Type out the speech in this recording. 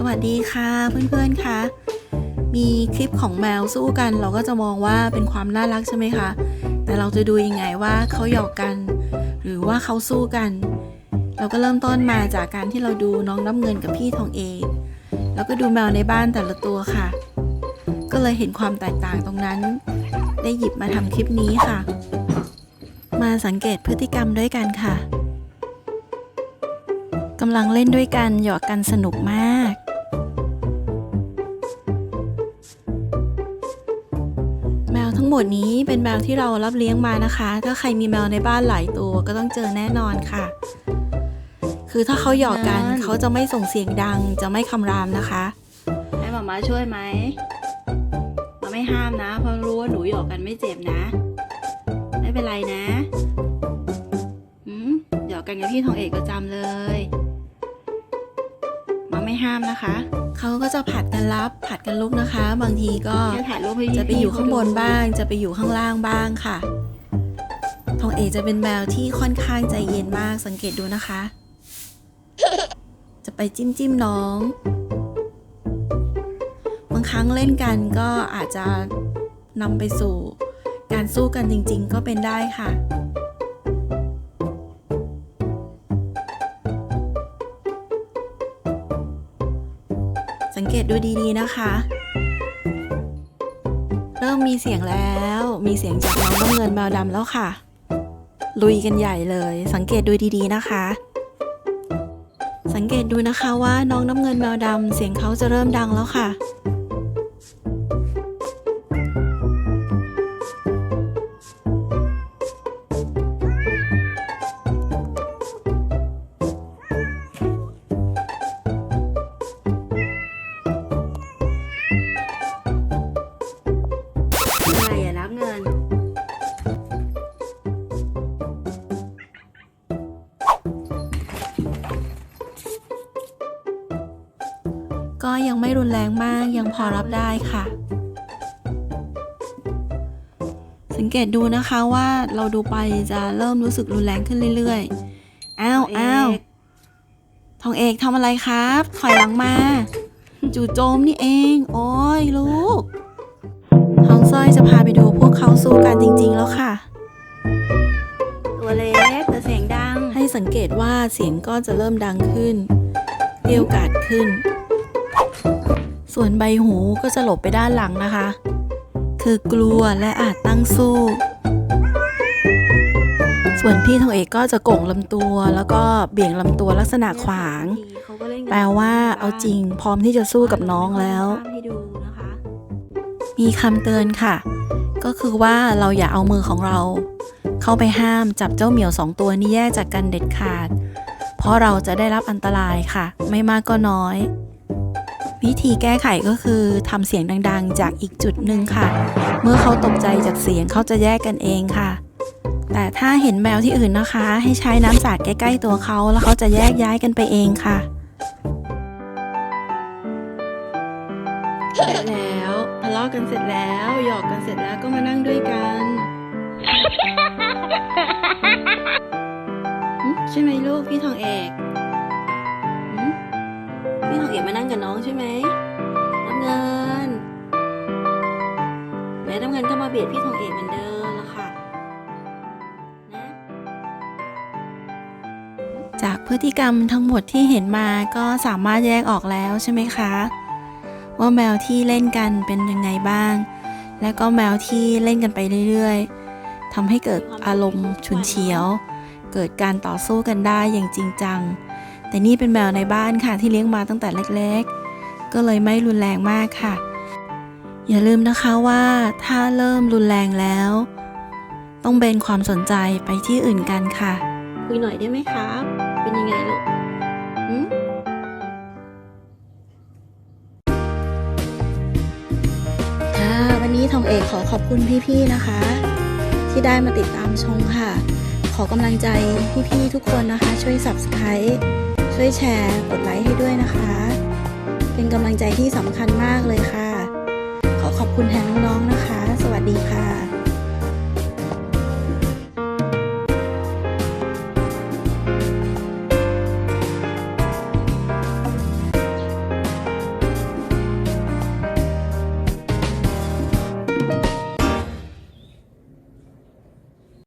สวัสดีค่ะเพื่อนๆคะมีคลิปของแมวสู้กัน เราก็จะมองว่าเป็นความน่ารักใช่ไหมคะ แต่เราจะดูยังไงว่าเขาหยอกกัน หรือว่าเขาสู้กัน เราก็เริ่มต้นมาจากการที่เราดูน้องน้ำเงินกับพี่ทองเอกแล้วก็ดูแมวในบ้านแต่ละตัวค่ะ ก็เลยเห็นความแตกต่างตรงนั้น ได้หยิบมาทำคลิปนี้ค่ะ มาสังเกตพฤติกรรมด้วยกันค่ะกำลังเล่นด้วยกันหยอกกันสนุกมาก ดนี้เป็นแมวที่เรารับเลี้ยงมานะคะ ถ้าใครมีแมวในบ้านหลายตัวก็ต้องเจอแน่นอนค่ะ คือถ้าเขาหยอกกันนั่นเขาจะไม่ส่งเสียงดัง จะไม่คำรามนะคะ ให้หมามาช่วยไหมมาไม่ห้ามนะ เพราะรู้ว่าหนูหยอกกันไม่เจ็บนะ ไม่เป็นไรนะหืมหยอกกันกับพี่ทองเอกประจำเลยมา ไม่ห้ามนะคะ เขาก็จะผัดกันรับผัดกันลุกนะคะ บางทีก็แค่ถ่ายรูปให้จะไปอยู่ข้างบนพี่เขดูบ้าง จะไปอยู่ข้างล่างบ้างค่ะ ทองเอกจะเป็นแมวที่ค่อนข้างใจเย็นมากสังเกตดูนะคะ จะไปจิ้มจิ้มน้อง บางครั้งเล่นกันก็อาจจะนำไปสู่การสู้กันจริง ๆ ก็เป็นได้ค่ะ สังเกตดูดีๆนะคะ เริ่มมีเสียงแล้ว มีเสียงจากน้องน้ำเงินแมวดำแล้วค่ะ ลุยกันใหญ่เลย สังเกตดูดีๆนะคะ สังเกตดูนะคะว่าน้องน้ำเงินแมวดำเสียงเขาจะเริ่มดังแล้วค่ะ ก็ยังไม่รุนแรงมากยังพอรับได้ค่ะ สังเกตดูนะคะว่าเราดูไปจะเริ่มรู้สึกรุนแรงขึ้นเรื่อยๆ อ้าวอ้าวทองเอกทำอะไรครับ ถอยหลังมา จู่โจมนี่เอง โอ้ยลูก ทองสร้อยจะพาไปดูพวกเขาสู้กันจริง ๆ แล้วค่ะ ตัวเล็กแต่เสียงดัง ให้สังเกตว่าเสียงก็จะเริ่มดังขึ้นเกรียวกราดขึ้น ส่วนใบหูก็จะหลบไปด้านหลังนะคะ คือกลัวและอาจตั้งสู้ ส่วนพี่ทองเอกก็จะโก่งลำตัว แล้วก็เบี่ยงลำตัวลักษณะขวาง แปลว่าเอาจริงพร้อมที่จะสู้กับน้องแล้ว มีคำเตือนค่ะ ก็คือว่าเราอย่าเอามือของเรา เข้าไปห้ามจับเจ้าเหมียวสองตัวนี้แยกจากกันเด็ดขาด เพราะเราจะได้รับอันตรายค่ะ ไม่มากก็น้อย วิธีแก้ไขก็คือทำเสียงดังๆ จากอีกจุดหนึ่งค่ะ เมื่อเขาตกใจจากเสียงเขาจะแยกกันเองค่ะ แต่ถ้าเห็นแมวที่อื่นนะคะ ให้ใช้น้ำสาดใกล้ ๆ ตัวเขาแล้วเขาจะแยกย้ายกันไปเองค่ะเสร็จแล้วทะเลาะกันเสร็จแล้วหยอกกันเสร็จแล้วก็มานั่งด้วยกันหึใช่ไหมลูกพี่ทองเอกหึ พี่ทองเอกมานั่งกับน้องใช่ไหมน้ำเงินแม่น้ำเงินก็มาเบียดพี่ทองเอกเหมือนเดิมละค่ะนะจากพฤติกรรมทั้งหมดที่เห็นมาก็สามารถแยกออกแล้วใช่ไหมคะ ว่าแมวที่เล่นกันเป็นยังไงบ้าง และก็แมวที่เล่นกันไปเรื่อยๆทำให้เกิดอารมณ์ฉุนเฉียว เกิดการต่อสู้กันได้อย่างจริงจัง แต่นี่เป็นแมวในบ้านค่ะที่เลี้ยงมาตั้งแต่เล็กๆ ก็เลยไม่รุนแรงมากค่ะ อย่าลืมนะคะว่าถ้าเริ่มรุนแรงแล้ว ต้องเบนความสนใจไปที่อื่นกันค่ะ คุยหน่อยได้ไหมครับ เป็นยังไงลูกค่ะวันนี้ทองเอกขอขอบคุณพี่ๆนะคะ ที่ได้มาติดตามชมค่ะขอกำลังใจพี่ๆทุกคนนะคะ ช่วย subscribe ช่วยแชร์ กดไลค์ให้ด้วยนะคะ เป็นกำลังใจที่สำคัญมากเลยค่ะ ขอขอบคุณแทนน้อง